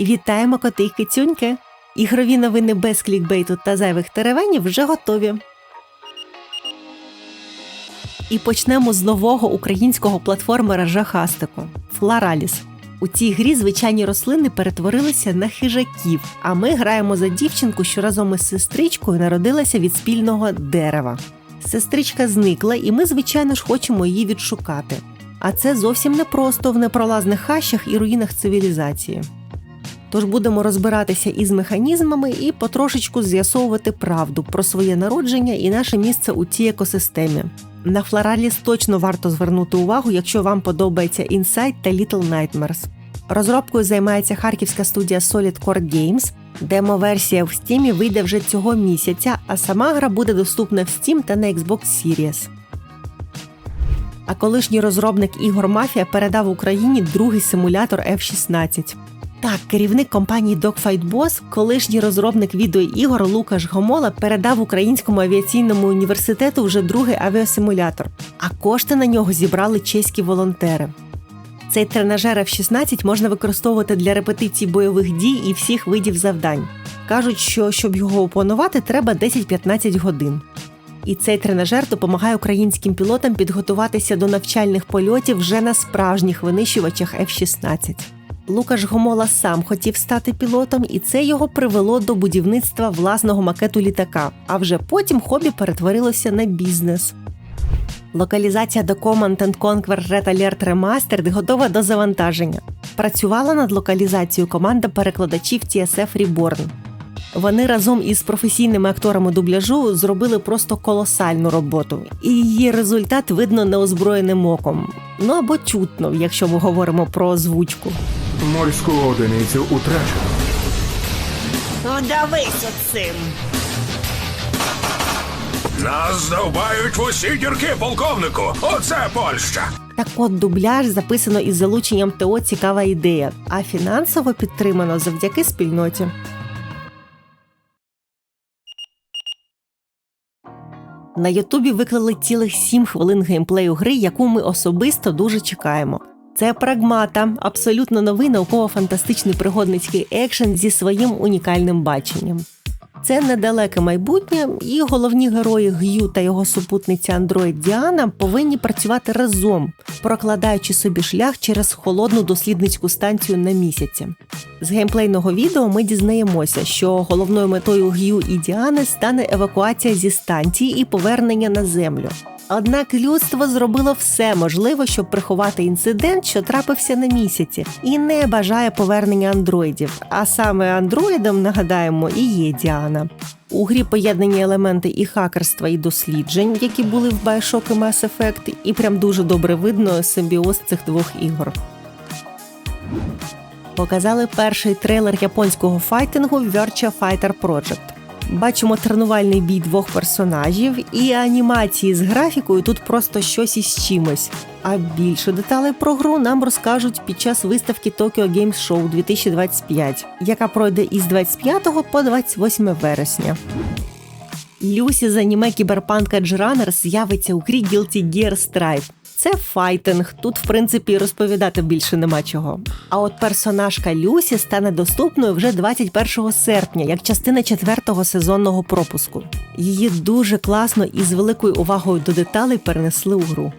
Вітаємо коти й кицюньки! Ігрові новини без клікбейту та зайвих теревенів вже готові. І почнемо з нового українського платформера жахастику Флораліс. У цій грі звичайні рослини перетворилися на хижаків, а ми граємо за дівчинку, що разом із сестричкою народилася від спільного дерева. Сестричка зникла, і ми, звичайно ж, хочемо її відшукати. А це зовсім не просто в непролазних хащах і руїнах цивілізації. Тож будемо розбиратися із механізмами і потрошечку з'ясовувати правду про своє народження і наше місце у цій екосистемі. На Флораліс точно варто звернути увагу, якщо вам подобається Insight та Little Nightmares. Розробкою займається харківська студія Solid Core Games. Демо-версія в Steam вийде вже цього місяця, а сама гра буде доступна в Steam та на Xbox Series. А колишній розробник ігор Мафія передав Україні другий симулятор F-16. Так, керівник компанії Dogfight Boss, колишній розробник відеоігор Лукаш Гомола передав Українському авіаційному університету вже другий авіасимулятор, а кошти на нього зібрали чеські волонтери. Цей тренажер F-16 можна використовувати для репетицій бойових дій і всіх видів завдань. Кажуть, що щоб його опанувати, треба 10-15 годин. І цей тренажер допомагає українським пілотам підготуватися до навчальних польотів вже на справжніх винищувачах F-16. Лукаш Гомола сам хотів стати пілотом, і це його привело до будівництва власного макету літака. А вже потім хобі перетворилося на бізнес. Локалізація до Command Conquer Red Alert Remastered готова до завантаження. Працювала над локалізацією команда перекладачів TSF Reborn. Вони разом із професійними акторами дубляжу зробили просто колосальну роботу, і її результат видно неозброєним оком. Ну або чутно, якщо ми говоримо про озвучку. Морську одиницю утрачено. Подавись оцим. Нас здовбають в усі дірки, полковнику. Оце Польща. Так от дубляж записано із залученням ТО цікава ідея, а фінансово підтримано завдяки спільноті. На Ютубі виклали цілих 7 хвилин геймплею гри, яку ми особисто дуже чекаємо. Це прагмата, абсолютно новий науково-фантастичний пригодницький екшен зі своїм унікальним баченням. Це недалеке майбутнє, і головні герої Г'ю та його супутниця Андроїд Діана повинні працювати разом, прокладаючи собі шлях через холодну дослідницьку станцію на місяці. З геймплейного відео ми дізнаємося, що головною метою Г'ю і Діани стане евакуація зі станції і повернення на землю. Однак людство зробило все можливе, щоб приховати інцидент, що трапився на місяці, і не бажає повернення андроїдів. А саме андроїдом, нагадаємо, і є Діана. У грі поєднані елементи і хакерства, і досліджень, які були в Bioshock і Mass Effect, і прям дуже добре видно симбіоз цих двох ігор. Показали перший трейлер японського файтингу Virtua Fighter Project. Бачимо тренувальний бій двох персонажів, і анімації з графікою тут просто щось із чимось. А більше деталей про гру нам розкажуть під час виставки Tokyo Games Show 2025, яка пройде із 25 по 28 вересня. Люсі з аніме Cyberpunk Edge з'явиться у грі Guilty Gear Strive. Це файтинг. Тут, в принципі, розповідати більше нема чого. А от персонажка Люсі стане доступною вже 21 серпня, як частина четвертого сезонного пропуску. Її дуже класно і з великою увагою до деталей перенесли у гру.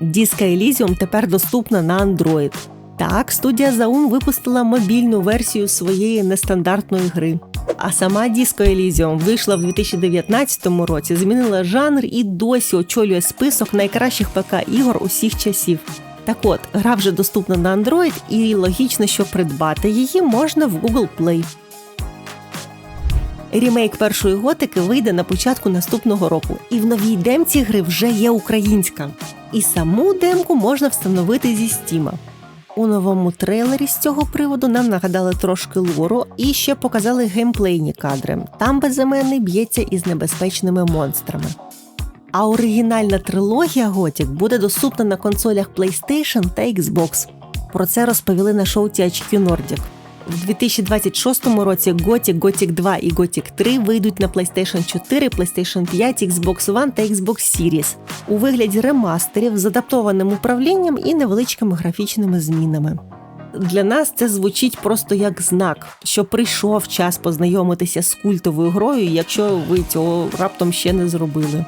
Disco Elysium тепер доступна на Android. Так, студія Zaum випустила мобільну версію своєї нестандартної гри. А сама Disco Elysium вийшла в 2019 році, змінила жанр і досі очолює список найкращих ПК ігор усіх часів. Так от, гра вже доступна на Android, і логічно, що придбати її можна в Google Play. Рімейк першої готики вийде на початку наступного року, і в новій демці гри вже є українська. І саму демку можна встановити зі Стіма. У новому трейлері з цього приводу нам нагадали трошки лору і ще показали геймплейні кадри. Там безіменний б'ється із небезпечними монстрами. А оригінальна трилогія Готік буде доступна на консолях PlayStation та Xbox. Про це розповіли на шоу THQ Nordic. В 2026 році Gothic, Gothic 2 і Gothic 3 вийдуть на PlayStation 4, PlayStation 5, Xbox One та Xbox Series у вигляді ремастерів з адаптованим управлінням і невеличкими графічними змінами. Для нас це звучить просто як знак, що прийшов час познайомитися з культовою грою, якщо ви цього раптом ще не зробили.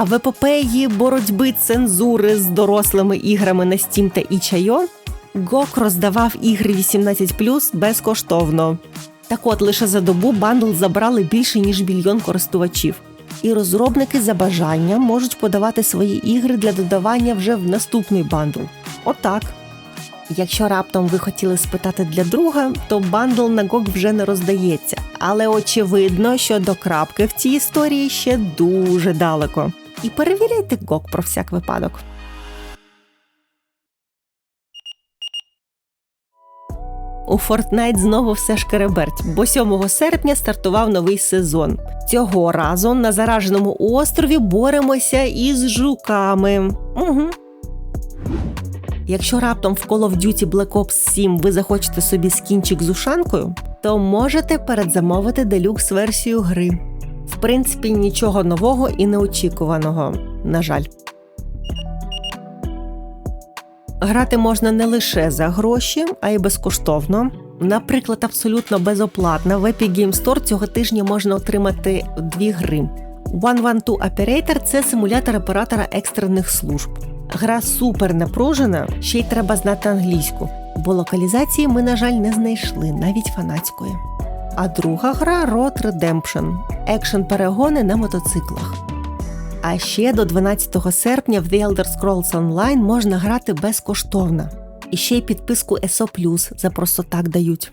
А в епопеї боротьби цензури з дорослими іграми на Steam та itch.io GOG роздавав ігри 18+, безкоштовно. Так от лише за добу бандл забрали більше ніж мільйон користувачів. І розробники за бажанням можуть подавати свої ігри для додавання вже в наступний бандл. Отак. Якщо раптом ви хотіли спитати для друга, то бандл на GOG вже не роздається. Але очевидно, що до крапки в цій історії ще дуже далеко. І перевіряйте GOG про всяк випадок. У Fortnite знову все шкереберть, бо 7 серпня стартував новий сезон. Цього разу на зараженому острові боремося із жуками. Угу. Якщо раптом в Call of Duty Black Ops 7 ви захочете собі скінчик з ушанкою, то можете передзамовити делюкс версію гри. В принципі, нічого нового і неочікуваного, на жаль. Грати можна не лише за гроші, а й безкоштовно. Наприклад, абсолютно безоплатно в Epic Game Store цього тижня можна отримати дві гри. 112 Operator – це симулятор оператора екстрених служб. Гра супер напружена, ще й треба знати англійську, бо локалізації ми, на жаль, не знайшли, навіть фанатської. А друга гра Road Redemption – екшен перегони на мотоциклах. А ще до 12 серпня в The Elder Scrolls Online можна грати безкоштовно. І ще й підписку ESO+, за просто так дають.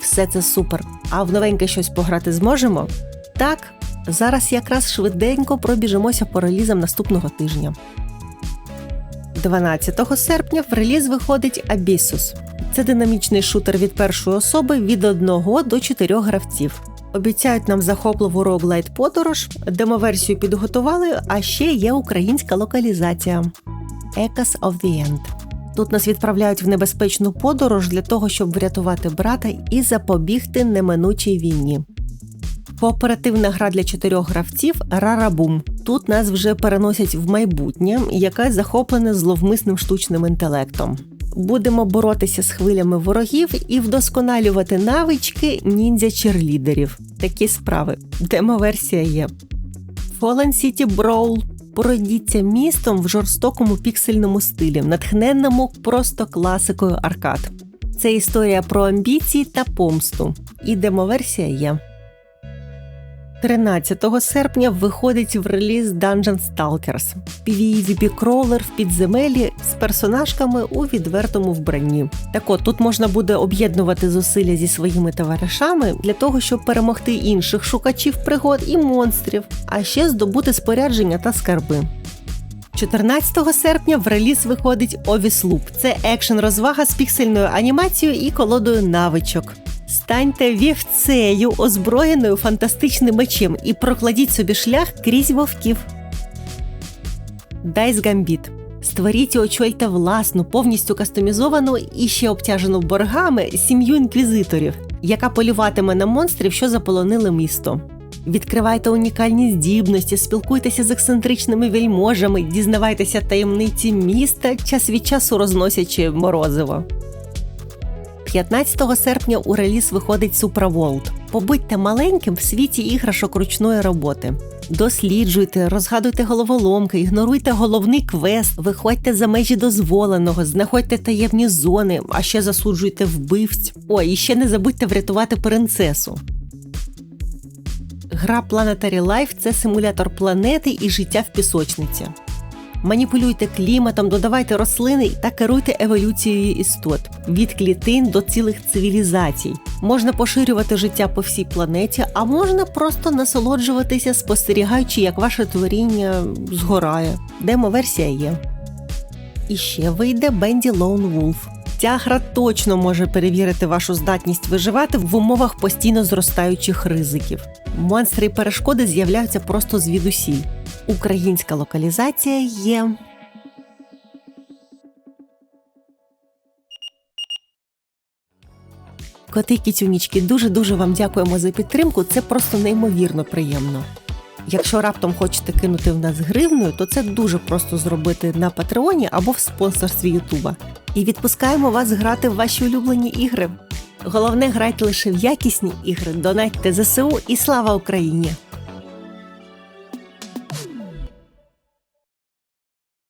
Все це супер. А в новеньке щось пограти зможемо? Так, зараз якраз швиденько пробіжимося по релізам наступного тижня. 12 серпня в реліз виходить Abyssus. Це динамічний шутер від першої особи від 1 до 4 гравців. Обіцяють нам захопливу роглайт подорож, демоверсію підготували, а ще є українська локалізація Echoes of the End. Тут нас відправляють в небезпечну подорож для того, щоб врятувати брата і запобігти неминучій війні. Кооперативна гра для чотирьох гравців Рарабум. Тут нас вже переносять в майбутнє, яке захоплене зловмисним штучним інтелектом. Будемо боротися з хвилями ворогів і вдосконалювати навички ніндзя-черлідерів. Такі справи. Демо-версія є. Fallen City Brawl. Пройдіться містом в жорстокому піксельному стилі, натхненному просто класикою аркад. Це історія про амбіції та помсту. І демоверсія є. 13 серпня виходить в реліз Dungeon Stalkers – PvE кроулер в підземелі з персонажками у відвертому вбранні. Так от тут можна буде об'єднувати зусилля зі своїми товаришами для того, щоб перемогти інших шукачів пригод і монстрів, а ще здобути спорядження та скарби. 14 серпня в реліз виходить Ovis Loop. Це екшен розвага з піксельною анімацією і колодою навичок. Станьте вівцею, озброєною фантастичним мечем, і прокладіть собі шлях крізь вовків. Дайс Гамбіт. Створіть і очольте власну, повністю кастомізовану і ще обтяжену боргами сім'ю інквізиторів, яка полюватиме на монстрів, що заполонили місто. Відкривайте унікальні здібності, спілкуйтеся з ексцентричними вельможами, дізнавайтеся таємниці міста, час від часу розносячи морозиво. 15 серпня у реліз виходить Supraworld. Побудьте маленьким в світі іграшок ручної роботи. Досліджуйте, розгадуйте головоломки, ігноруйте головний квест, виходьте за межі дозволеного, знаходьте таємні зони, а ще засуджуйте вбивць. Ой, і ще не забудьте врятувати принцесу. Гра Planetary Life – це симулятор планети і життя в пісочниці. Маніпулюйте кліматом, додавайте рослини та керуйте еволюцією істот від клітин до цілих цивілізацій. Можна поширювати життя по всій планеті, а можна просто насолоджуватися, спостерігаючи, як ваше творіння згорає. Демо-версія є. І ще вийде Бенді Lone Wolf. Ця гра точно може перевірити вашу здатність виживати в умовах постійно зростаючих ризиків. Монстри і перешкоди з'являються просто звідусіль. Українська локалізація є. Коти кітюнічки, дуже-дуже вам дякуємо за підтримку. Це просто неймовірно приємно. Якщо раптом хочете кинути в нас гривною, то це дуже просто зробити на Патреоні або в спонсорстві Ютуба. І відпускаємо вас грати в ваші улюблені ігри. Головне, грайте лише в якісні ігри, донатьте ЗСУ і слава Україні!